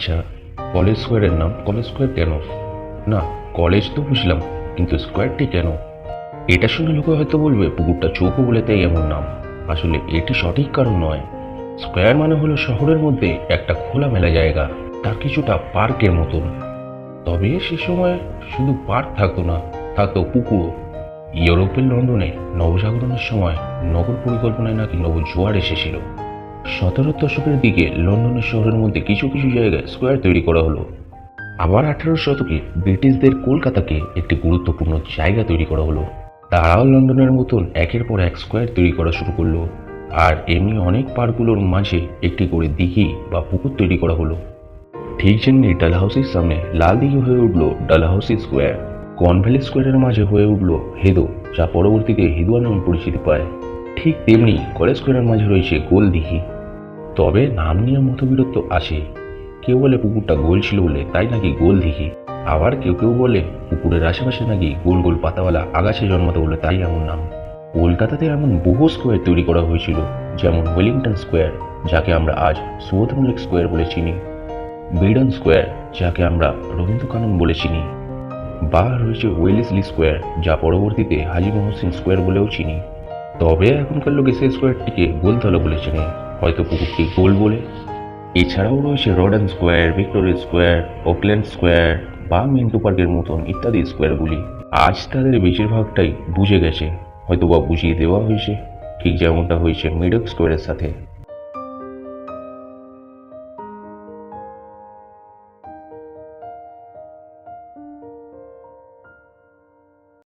আচ্ছা কলেজ স্কোয়ারের নাম কলেজ স্কোয়ার কেন না কলেজ তো বুঝলাম, কিন্তু স্কোয়ারটি কেন? এটা শুনে লোকে হয়তো বলবে, পুকুরটা চৌকো বলে তাই এমন নাম। আসলে এটি সঠিক কারণ নয়। স্কোয়ার মানে হলো শহরের মধ্যে একটা খোলামেলা জায়গা, তার কিছুটা পার্কের মতন। তবে সে সময় শুধু পার্ক থাকতো না, থাকতো পুকুরও ইউরোপের লন্ডনে নবজাগরণের সময় নগর পরিকল্পনায় নাকি নবজোয়ার এসেছিল। সতেরো দশকের দিকে লন্ডনের শহরের মধ্যে কিছু কিছু জায়গায় স্কোয়ার তৈরি করা হলো। আবার আঠারো শতকে ব্রিটিশদের কলকাতাকে একটি গুরুত্বপূর্ণ জায়গা তৈরি করা হলো। তারাও লন্ডনের মতন একের পর এক স্কোয়ার তৈরি করা শুরু করল। আর এমনি অনেক পার্কগুলোর মাঝে একটি করে দিঘি বা পুকুর তৈরি করা হলো। ঠিক যেমনি ডালহাউসের সামনে লাল দিঘি হয়ে উঠল ডালহাউসি স্কোয়ার কনভ্যালি স্কোয়ারের মাঝে হয়ে উঠল হেদো, যা পরবর্তীতে হেদুয়া নামে পরিচিতি পায়। ঠিক তেমনি কলেজ স্কোয়ারের মাঝে রয়েছে গোল দিঘি। তবে নাম নিয়ে মতবিরোধ তো আসে কেউ বলে পুকুরটা গোল ছিল বলে তাই নাকি গোল দিঘি আবার কেউ কেউ বলে পুকুরের আশেপাশে নাকি গোল গোল পাতাওয়ালা আগাছে জন্মাতে বলে তাই এমন নাম। কলকাতাতে এমন বহু স্কোয়ার তৈরি করা হয়েছিল, যেমন ওয়েলিংটন স্কোয়ার যাকে আমরা আজ সুবোধমূলক স্কোয়ার বলে চিনি। বেডন স্কোয়ার যাকে আমরা রবীন্দ্র কানন বলে চিনি। বা রয়েছে ওয়েলিসলি স্কোয়ার যা পরবর্তীতে হাজি মহসিন স্কোয়ার বলেও চিনি। তবে এখনকার লোকে সেই স্কোয়ারটিকে গোলতলা বলে চেনে। হয়তো পুকুরটি গোল বলে। এছাড়াও রয়েছে রডেন square Victoria square Auckland square বা মিন্টু পার্কের মতন ইত্যাদি স্কোয়ারগুলি আজ তাদের বেশিরভাগটাই বুঝে গেছে হয়তো বা বুঝিয়ে দেওয়া হয়েছে। ঠিক যেমনটা হয়েছে মিডক স্কোয়ারের সাথে।